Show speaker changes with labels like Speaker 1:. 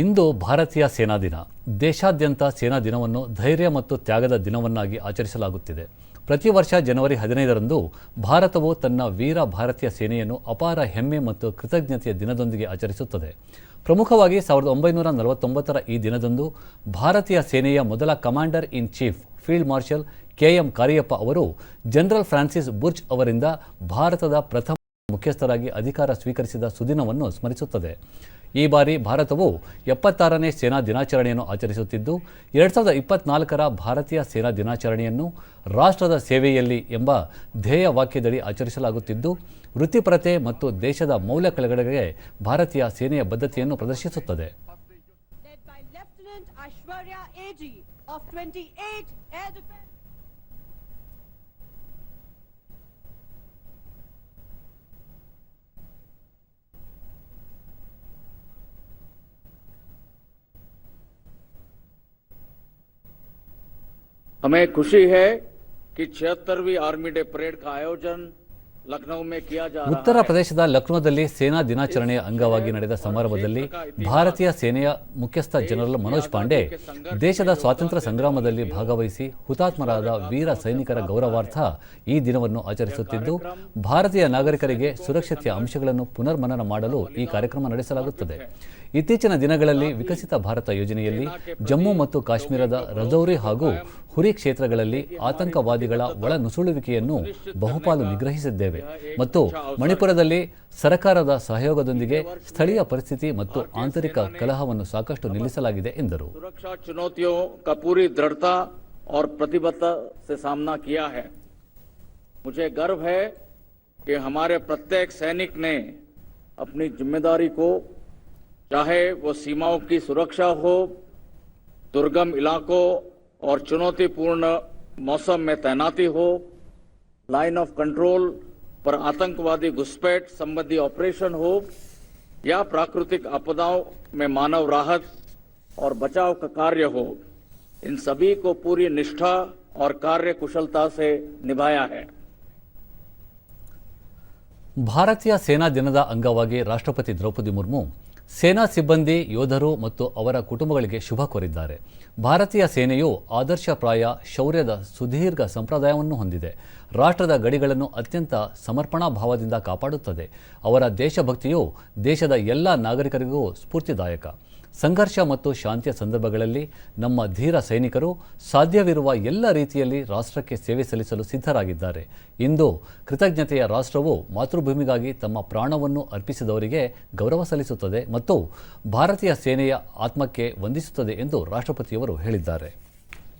Speaker 1: ಇಂದು ಭಾರತೀಯ ಸೇನಾ ದಿನ. ದೇಶಾದ್ಯಂತ ಸೇನಾ ದಿನವನ್ನು ಧೈರ್ಯ ಮತ್ತು ತ್ಯಾಗದ ದಿನವನ್ನಾಗಿ ಆಚರಿಸಲಾಗುತ್ತಿದೆ. ಪ್ರತಿ ವರ್ಷ ಜನವರಿ ಹದಿನೈದರಂದು ಭಾರತವು ತನ್ನ ವೀರ ಭಾರತೀಯ ಸೇನೆಯನ್ನು ಅಪಾರ ಹೆಮ್ಮೆ ಮತ್ತು ಕೃತಜ್ಞತೆಯ ದಿನದೊಂದಿಗೆ ಆಚರಿಸುತ್ತದೆ. ಪ್ರಮುಖವಾಗಿ ಸಾವಿರದ ಒಂಬೈನೂರ ನಲವತ್ತೊಂಬತ್ತರ ಈ ದಿನದಂದು ಭಾರತೀಯ ಸೇನೆಯ ಮೊದಲ commander in chief field marshal K M Cariappa ಅವರು ಜನರಲ್ ಫ್ರಾನ್ಸಿಸ್ ಬುರ್ಜ್ ಅವರಿಂದ ಭಾರತದ ಪ್ರಥಮ ಮುಖ್ಯಸ್ಥರಾಗಿ ಅಧಿಕಾರ ಸ್ವೀಕರಿಸಿದ ಸುದಿನವನ್ನು ಸ್ಮರಿಸುತ್ತದೆ. ಈ ಬಾರಿ ಭಾರತವು ಎಪ್ಪತ್ತಾರನೇ ಸೇನಾ ದಿನಾಚರಣೆಯನ್ನು ಆಚರಿಸುತ್ತಿದ್ದು, ಎರಡು ಸಾವಿರದ ಇಪ್ಪತ್ನಾಲ್ಕರ ಭಾರತೀಯ ಸೇನಾ ದಿನಾಚರಣೆಯನ್ನು ರಾಷ್ಟ್ರದ ಸೇವೆಯಲ್ಲಿ ಎಂಬ ಧ್ಯೇಯ ವಾಕ್ಯದಡಿ ಆಚರಿಸಲಾಗುತ್ತಿದ್ದು, ವೃತ್ತಿಪರತೆ ಮತ್ತು ದೇಶದ ಮೌಲ್ಯ ಕೆಳಗಡೆಗೆ ಭಾರತೀಯ ಸೇನೆಯ ಬದ್ಧತೆಯನ್ನು ಪ್ರದರ್ಶಿಸುತ್ತದೆ
Speaker 2: led by Lieutenant Ashwarya AG of 28 Air Defense.
Speaker 3: हमें खुशी है कि छिहत्तरवीं आर्मी डे परेड का आयोजन लखनऊ में किया जा रहा
Speaker 1: ಉತ್ತರ
Speaker 3: है
Speaker 1: ಪ್ರದೇಶದ ಲಕ್ನೋದಲ್ಲಿ ಸೇನಾ ದಿನಾಚರಣೆಯ ಅಂಗವಾಗಿ ನಡೆದ ಸಮಾರಂಭದಲ್ಲಿ ಭಾರತೀಯ ಸೇನೆಯ ಮುಖ್ಯಸ್ಥ ಜನರಲ್ ಮನೋಜ್ ಪಾಂಡೆ ದೇಶದ ಸ್ವಾತಂತ್ರ್ಯ ಸಂಗ್ರಾಮದಲ್ಲಿ ಭಾಗವಹಿಸಿ ಹುತಾತ್ಮರಾದ ವೀರ ಸೈನಿಕರ ಗೌರವಾರ್ಥ ಈ ದಿನವನ್ನು ಆಚರಿಸುತ್ತಿದ್ದು ಭಾರತೀಯ ನಾಗರಿಕರಿಗೆ ಸುರಕ್ಷತೆಯ ಅಂಶಗಳನ್ನು ಪುನರ್ಮನನ ಮಾಡಲು ಈ ಕಾರ್ಯಕ್ರಮ ನಡೆಸಲಾಗುತ್ತದೆ ಇತ್ತೀಚಿನ ದಿನಗಳಲ್ಲಿ ವಿಕಸಿತ ಭಾರತ ಯೋಜನೆಯಲ್ಲಿ ಜಮ್ಮು ಮತ್ತು ಕಾಶ್ಮೀರದ ರಜೌರಿ ಹಾಗೂ ಹುರಿ ಕ್ಷೇತ್ರಗಳಲ್ಲಿ ಆತಂಕವಾದಿಗಳ ಒಳ ನುಸುಳುವಿಕೆಯನ್ನು ಬಹುಪಾಲು ನಿಗ್ರಹಿಸಿದ್ದೇವೆ ಮತ್ತು ಮಣಿಪುರದಲ್ಲಿ ಸರ್ಕಾರದ ಸಹಯೋಗದೊಂದಿಗೆ ಸ್ಥಳೀಯ ಪರಿಸ್ಥಿತಿ ಮತ್ತು ಆಂತರಿಕ ಕಲಹವನ್ನು ಸಾಕಷ್ಟು ನಿಲ್ಲಿಸಲಾಗಿದೆ ಎಂದರು
Speaker 3: सुरक्षा चुनौतियों का पूरी दृढ़ता और प्रतिबद्धता से सामना किया है मुझे गर्व है कि हमारे प्रत्येक सैनिक ने अपनी जिम्मेदारी को चाहे वो सीमाओं की सुरक्षा हो दुर्गम इलाकों और चुनौतीपूर्ण मौसम में तैनाती हो लाइन ऑफ कंट्रोल पर आतंकवादी घुसपैठ संबंधी ऑपरेशन हो या प्राकृतिक आपदाओं में मानव राहत और बचाव का कार्य हो इन सभी को पूरी निष्ठा और कार्य कुशलता से निभाया है
Speaker 1: ಭಾರತೀಯ ಸೇನಾ ದಿನದ ಅಂಗವಾಗಿ ರಾಷ್ಟ್ರಪತಿ ದ್ರೌಪದಿ ಮುರ್ಮು ಸೇನಾ ಸಿಬ್ಬಂದಿ, ಯೋಧರು ಮತ್ತು ಅವರ ಕುಟುಂಬಗಳಿಗೆ ಶುಭ ಕೋರಿದ್ದಾರೆ. ಭಾರತೀಯ ಸೇನೆಯು ಆದರ್ಶಪ್ರಾಯ ಶೌರ್ಯದ ಸುದೀರ್ಘ ಸಂಪ್ರದಾಯವನ್ನು ಹೊಂದಿದೆ. ರಾಷ್ಟ್ರದ ಗಡಿಗಳನ್ನು ಅತ್ಯಂತ ಸಮರ್ಪಣಾ ಭಾವದಿಂದ ಕಾಪಾಡುತ್ತದೆ. ಅವರ ದೇಶಭಕ್ತಿಯು ದೇಶದ ಎಲ್ಲ ನಾಗರಿಕರಿಗೂ ಸ್ಫೂರ್ತಿದಾಯಕ. ಸಂಘರ್ಷ ಮತ್ತು ಶಾಂತಿಯ ಸಂದರ್ಭಗಳಲ್ಲಿ ನಮ್ಮ ಧೀರ ಸೈನಿಕರು ಸಾಧ್ಯವಿರುವ ಎಲ್ಲ ರೀತಿಯಲ್ಲಿ ರಾಷ್ಟ್ರಕ್ಕೆ ಸೇವೆ ಸಲ್ಲಿಸಲು ಸಿದ್ಧರಾಗಿದ್ದಾರೆ. ಇಂದು ಕೃತಜ್ಞತೆಯ ರಾಷ್ಟ್ರವು ಮಾತೃಭೂಮಿಗಾಗಿ ತಮ್ಮ ಪ್ರಾಣವನ್ನು ಅರ್ಪಿಸಿದವರಿಗೆ ಗೌರವ ಸಲ್ಲಿಸುತ್ತದೆ ಮತ್ತು ಭಾರತೀಯ ಸೇನೆಯ ಆತ್ಮಕ್ಕೆ ವಂದಿಸುತ್ತದೆ ಎಂದು ರಾಷ್ಟ್ರಪತಿಯವರು ಹೇಳಿದ್ದಾರೆ.